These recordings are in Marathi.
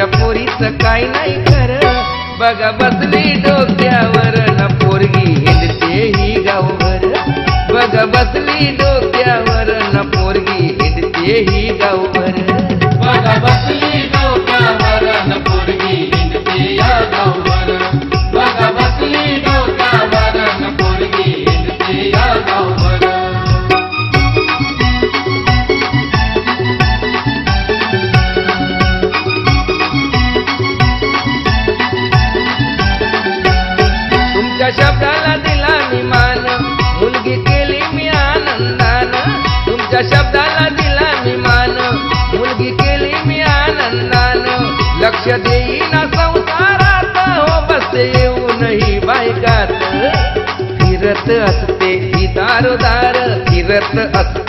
तुमच्या पोरीच काय नाही खर. बघा बसली डोक्यावर ना पोरगी हिंडते ही गावभर. बघा बसली डोक्यावर ना पोरगी हिंडते ही गावभर. बघा बसली ചാരുതാര ഇവർക്ക് അത്ര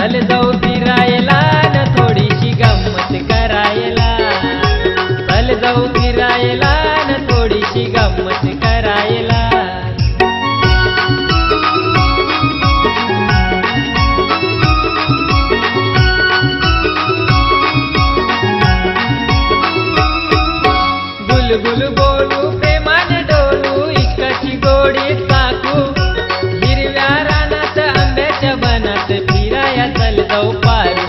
dale, dale. चल जाऊ पारू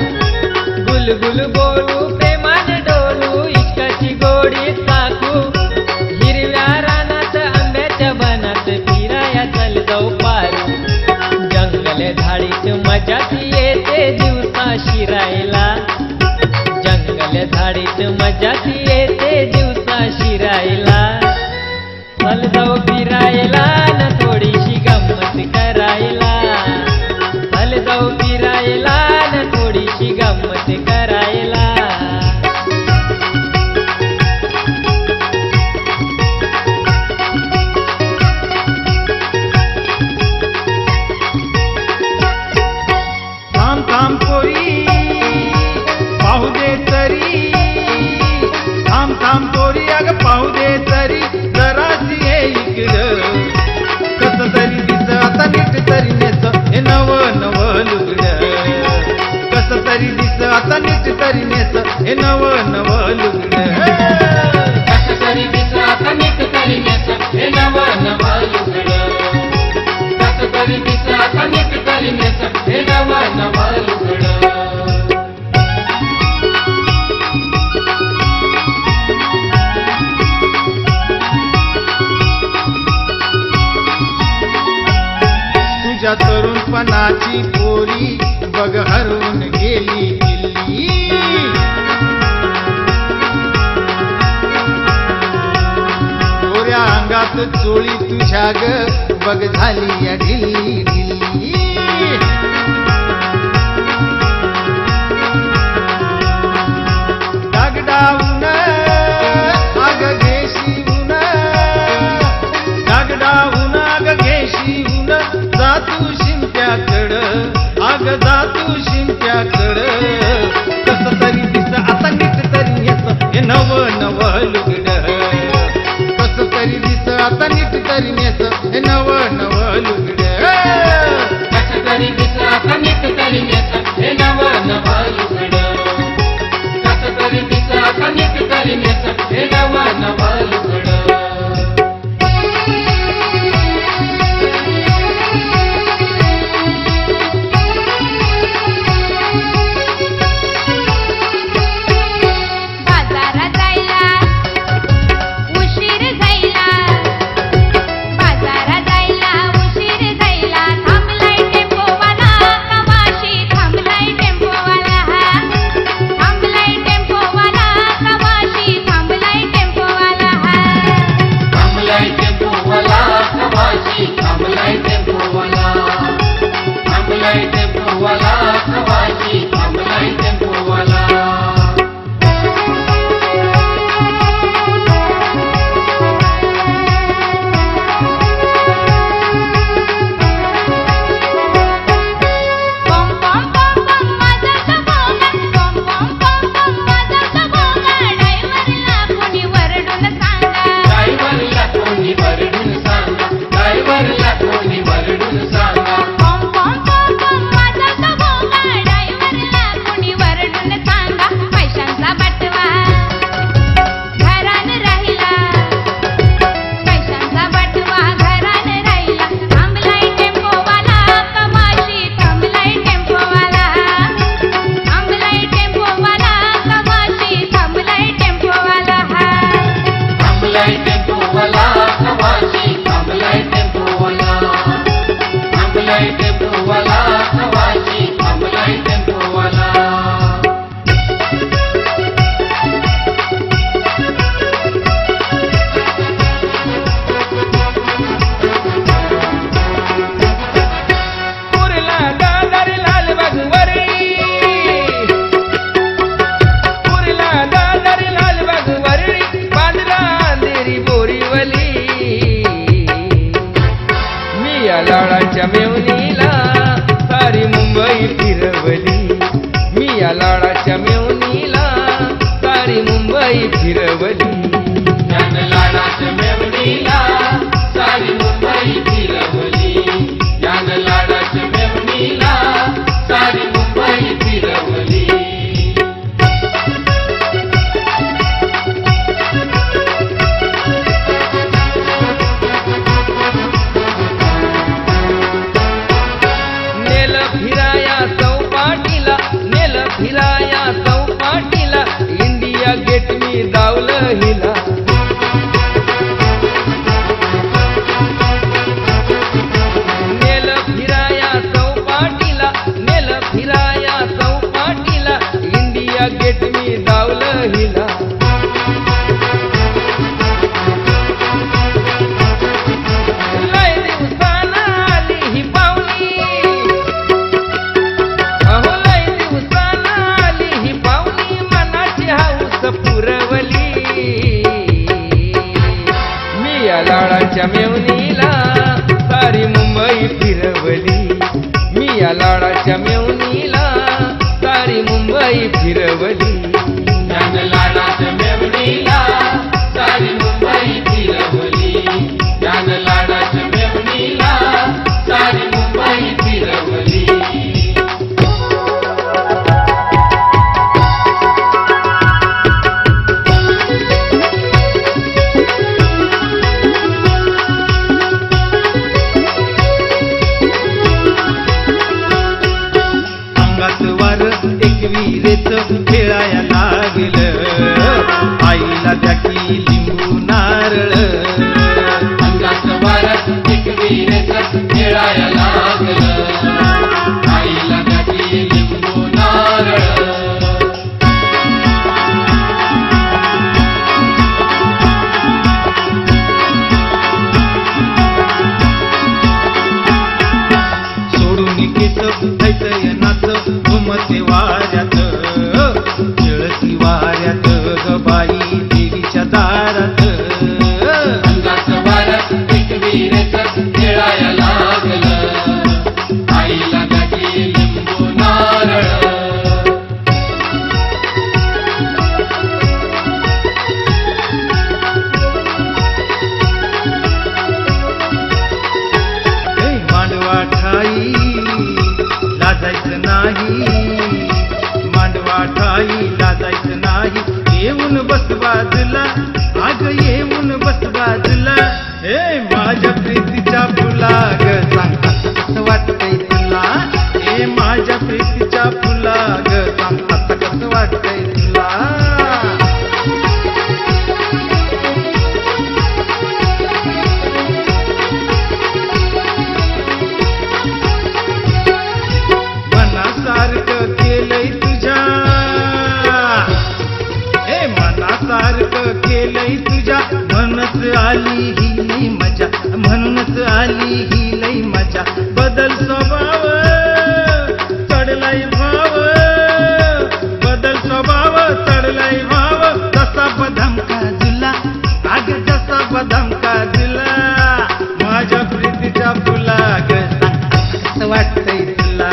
गुलगुल बोलू प्रेमान डोलू इश्काची गोडी टाकू हिरव्या रानात आंब्याच्या बनात फिराया चल जाऊ पारू जंगल झाडीत मजाच येते दिवसा शिरायला. जंगल झाडीत मजाच येते दिवसा शिरायला. चल जाऊ फिरायला माझी पोरी बघ हरवून गेली अंगात चोळी तुझ्या ग बघ झाली या ढिल्ली ढिल्ली जातो शिंप्याकड कसं तरी दिस आता नीट तरी येतं हे नव नव लुगड. कस तरी दिस आता नीट तरी नेस हे नव लाडाच्या मेवणीला सारी मुंबई फिरवली. मी या लाडाच्या मेवणीला सारी मुंबई फिरवली. ಗಿರವಲಿ राजला भेटला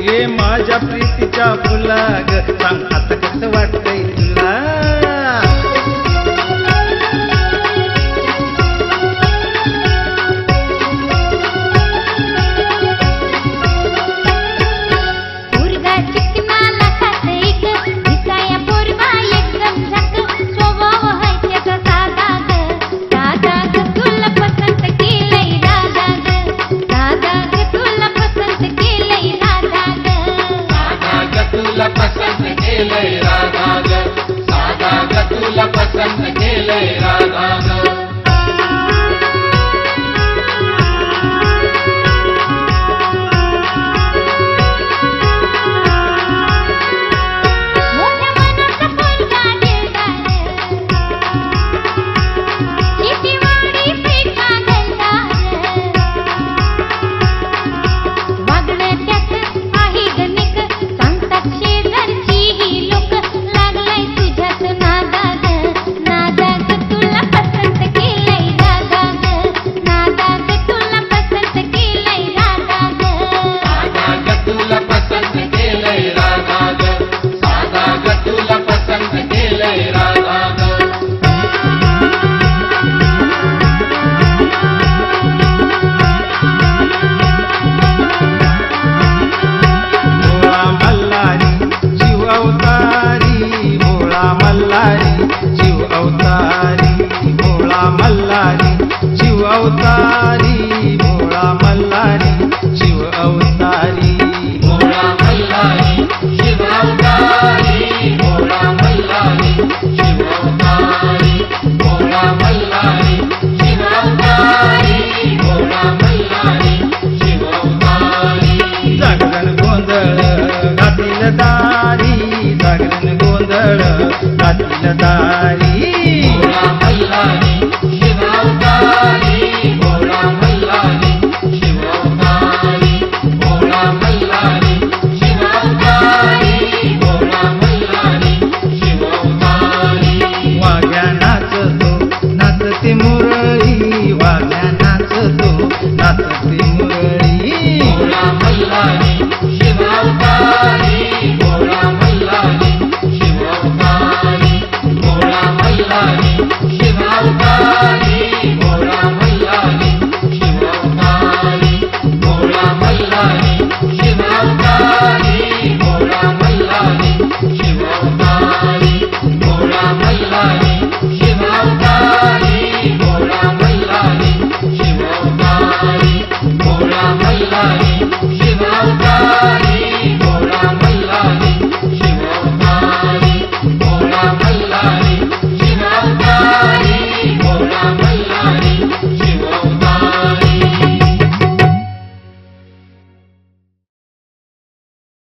ये माझ्या प्रीतीच्या फुला ग सांग आता कसं वाटतंय? पसंत केलंय राधा ग राधा ग तुला पसंत केलंय राधा ग अवतार